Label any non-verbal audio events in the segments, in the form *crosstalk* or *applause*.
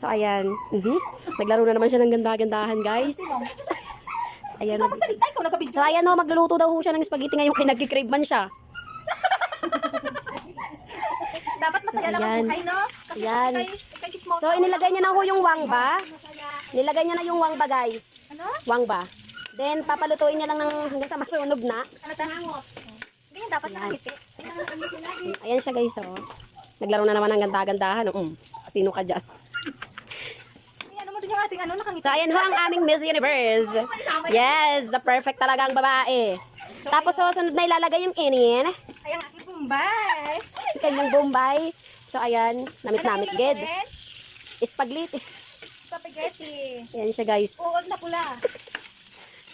So, ayan. Mhm. Naglaro na naman siya ng ganda-gandahan, guys. *laughs* So, ayan. Ikaw magsalita, ikaw nagkabidyo. So, ayan o, magluluto daw siya ng spaghetti ngayong kay nagkikrave man siya. *laughs* Dapat masaya lang ang Ayan. buhay, no? Kasi Ayan. kay, kay small So, inilagay niya na ho yung wangba. Nilagay niya na yung wangba, guys. Ano? Wangba. Then, papalutuin niya lang ng hanggang sa masunog na. Ano? Ganyan dapat nakangiti. Ayan siya, guys, oh. Naglaro na naman ng ganda-gandahan. Oh. Mm. Sino ka dyan? Ayan, ano nakangiti. So, ayan ho ang aming Miss Universe. Yes, the perfect talaga ang babae. Tapos, ho, sunod na ilalagay yung inin. Ay, ang aking bumbay. Kanyang bombay. So, ayan, namit-namit, Ano gid. lutuin? Spaghetti. Ayan siya, guys. Uod na pula.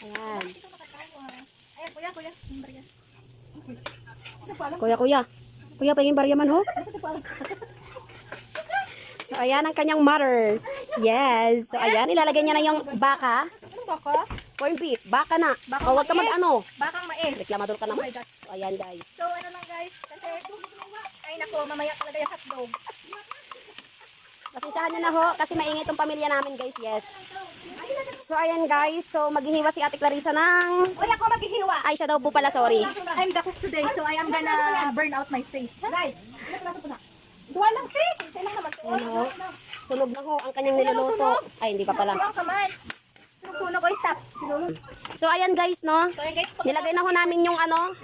Ayan. Makatawa. Ayan, kuya, kuya. Kuya, kuya. Kuya, pahingin barya man, ho. So, ayan ang kanyang mother. Yes. So, ayan, ilalagay niya na yung baka. Ano ba ka? Corn beef. Baka na. O, huwag ka mag-ano. Bakang mais. Reklamador ka naman. So, ayan, guys. So, ano lang guys, kasi, ay nako, mamaya talaga yung hotdog. Pasensyahan niyo na ho, kasi maingay itong pamilya namin, guys. Yes. So, ayan, guys. So, maghihiwa si Ate Clarissa ng... Uy, ako maghihiwa. Ay, siya daw po pala, sorry. I'm the cook today, so I am gonna burn out my face. Right. Duwa lang, Tik. Kailan naman to? Sunog na ho ang kanyang niluluto. Ay, hindi pa pala. Ang kamay. Sunog ko, stop. So, ayan, guys, no? So, ayan guys, pag... Nilagay na ho namin yung ano,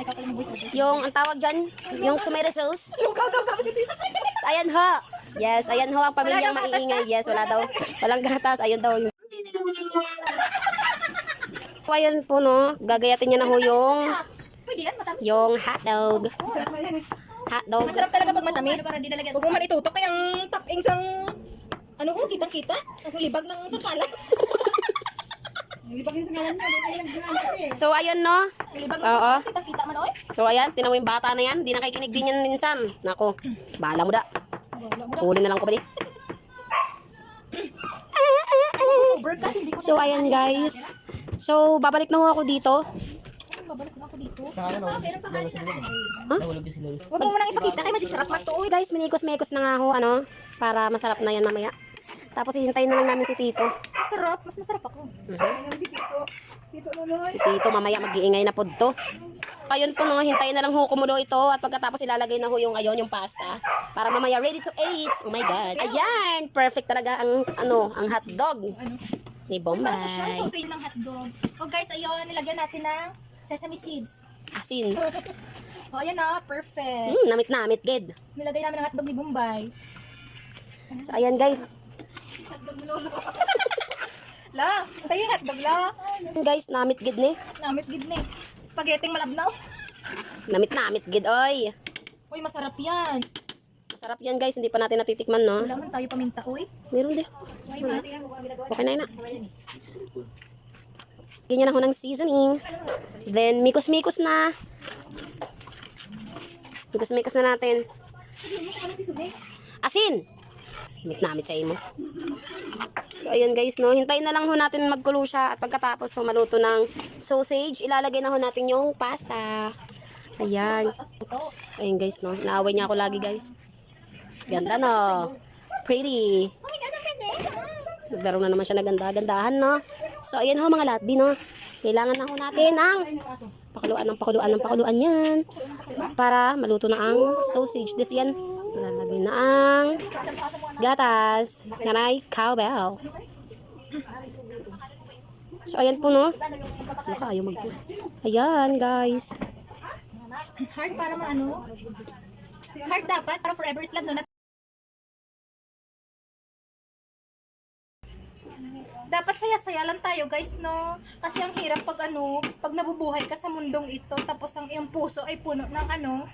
yung, ang tawag dyan, yung tomato sauce. Lugaw daw, sabi ni Tita. *laughs* Ayan ho. Yes, ayan ho ang pamilyang Wala daw gatas maiingay. Yes, wala daw. Walang gatas. Ayun daw. So, ayan po, no? Gagayatin niya na ho yung, Pwede yan, matamis. yung hotdog. Hotdog. Masarap talaga pag matamis. Huwag mo man itutok kay ang toppings ang... Ano ko, kitang-kita? Ang libag ng sapalan. *laughs* libag ng sapalan mo, ay So, ayun, no? Libag ng Oo. kitang-kita man, oy. So, ayan. Tinan mo yung bata na yan. Di nakikinig din yan minsan. Nako. Bahala mo da. Huli na lang ko ba di? Sober ka, hindi ko So, ayan, guys. So, babalik na ho ako dito. babalik na ako dito. Nahulog din si Lolis. Huwag mo mo nang ipakita kay masisarap man to. Uy, guys, minikos-mekos na nga ho, ano, para masarap na yan mamaya. Tapos, hihintayin na lang namin si Tito. Masarap, mas masarap ako. Si Tito, mamaya mag-iingay na po to. Ayun po, no, hintayin na lang ho kumulo ito at pagkatapos ilalagay na ho yung ayon, yung pasta. Para mamaya ready to eat. Oh my God. Ayan, perfect talaga ang, ano, ang hotdog. Ni Para sa siya, Bombay. sausage ng hotdog. O guys, ayun, nilagyan natin ng sesame seeds. Asin. O ayan na, perfect. Mm, namit-namit, ged. Nilagay namin ng hotdog ni Bombay. So, ayan guys. *laughs* La, tayo hotdog la. Guys, namit gid ni. Namit gid ni. Spaghetti malabnaw. Namit-namit gid, oy. Uy, masarap yan. Masarap yan guys, hindi pa natin natitikman, no? Wala man tayo paminta, uy. Meron. Uy, mati. Okay na na. Ganyan ako ng seasoning. Then, mikos-mikos na. Mikos-mikos na natin. Asin! Namit-namit sa imo. So, ayun guys, no. Hintayin na lang ho natin magkulo siya. At pagkatapos ho maluto ng sausage, ilalagay na ho natin yung pasta. Ayan. Ayun guys, no. Naaway niya ako lagi guys. Ganda, no. Pretty. Ang. Naglaro na naman siya na ganda-gandahan, no? So, ayan ho mga latbi, no? Kailangan na ho natin ng pakuluan ng pakuluan ng pakuluan yan. Para maluto na ang sausage. This yan. Lalagay na ang gatas. Nanay, cowbell. So, ayan po, no? Baka ayaw mag Ayan, guys. Hard para maano. Hard dapat, para forever is love, no? Dapat saya-saya lang tayo, guys, no? Kasi ang hirap pag ano, pag nabubuhay ka sa mundong ito, tapos ang iyong puso ay puno ng ano,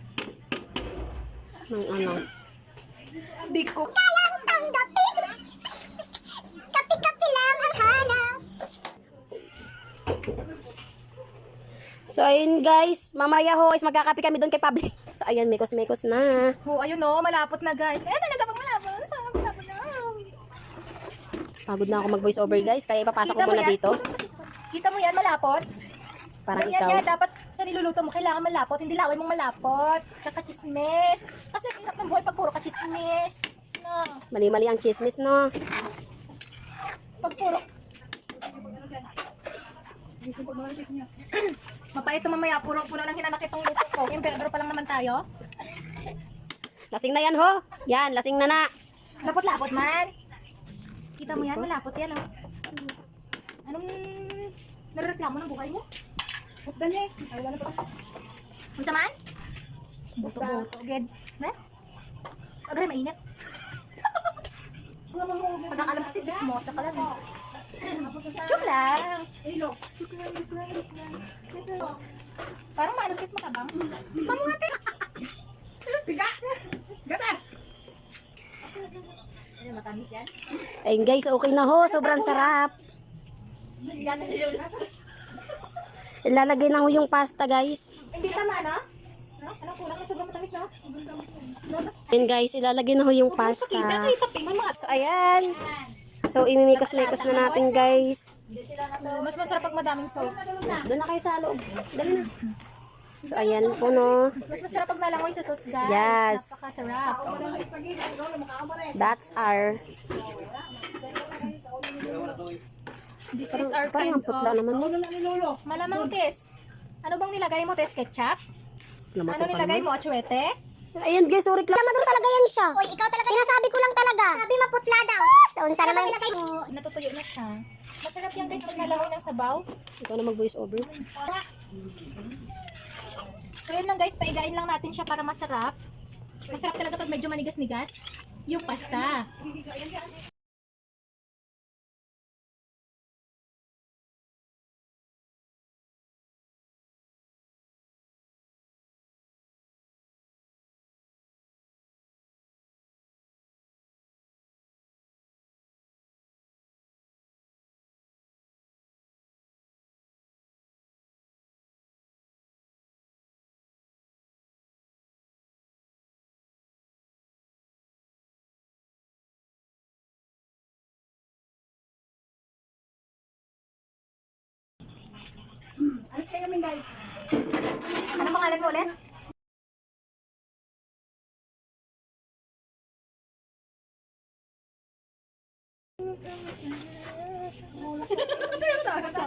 Ng ano. di ko. So, ayun guys. Mamaya ho is magkakapi kami doon kay Pablo. So, ayan, mekos-mekos na. Oh, ayun no, malapot na, guys. Eh, talaga pag malapot, ah, malapot na. Pagod na ako mag-voice over guys. Kaya ipapasok ko muna yan? dito. Kita mo yan, malapot? Parang Ganyan ikaw. yan, dapat sa niluluto mo, kailangan malapot. Hindi laway mong malapot. Kakachismis. Ng buhay pag puro kachismis. No. Mali-mali ang chismis, no? Pag puro... Mapait ito mamaya, puro-puro lang hinanak itong luto ko. Emperador pa lang naman tayo. Lasing na yan ho. Yan, lasing na na. Lapot-lapot man. Kita mo yan, malapot yan oh. Anong nareklamo ng buhay mo? Dali. Ay, wala pa. Unsa man? Buto-buto, ged. Ne? Agay mainit. Pagkakalam kasi chismosa ka lang. Joke lang. Joke lang, joke lang, joke lang. Parang maano tis matabang. Mamuhatis. Ayun guys, okay na ho. Sobrang sarap. Ilalagay na ho yung pasta guys. Hindi tama na? Ayun guys, ilalagay na ho yung Pasta. So ayan. So imimikos-mikos na natin guys. Mas masarap pag madaming sauce. Doon na kayo sa loob. Dali na. So ayan po no. Mas masarap pag nalangoy sa sauce, guys. Yes. Napakasarap. That's our. This is our Parang kind ang putla of... naman. Malamang, Tess. Ano bang nilagay mo, Tess? Ketchup? Ano nilagay mo? Achuete? Ayan guys, sorry lang. Maduro talaga yan siya. Hoy, ikaw talaga. Sinasabi ko lang talaga. Sabi maputla daw. Doon sana naman ilagay mo. Natutuyo na siya. Masarap yan, guys, pag nalangoy ng sabaw. Ikaw na mag-voice over. So, yun lang, guys. Paigain lang natin siya para masarap. Masarap talaga pag medyo manigas-nigas. Yung pasta. Ano pangalan mo ulit? *laughs*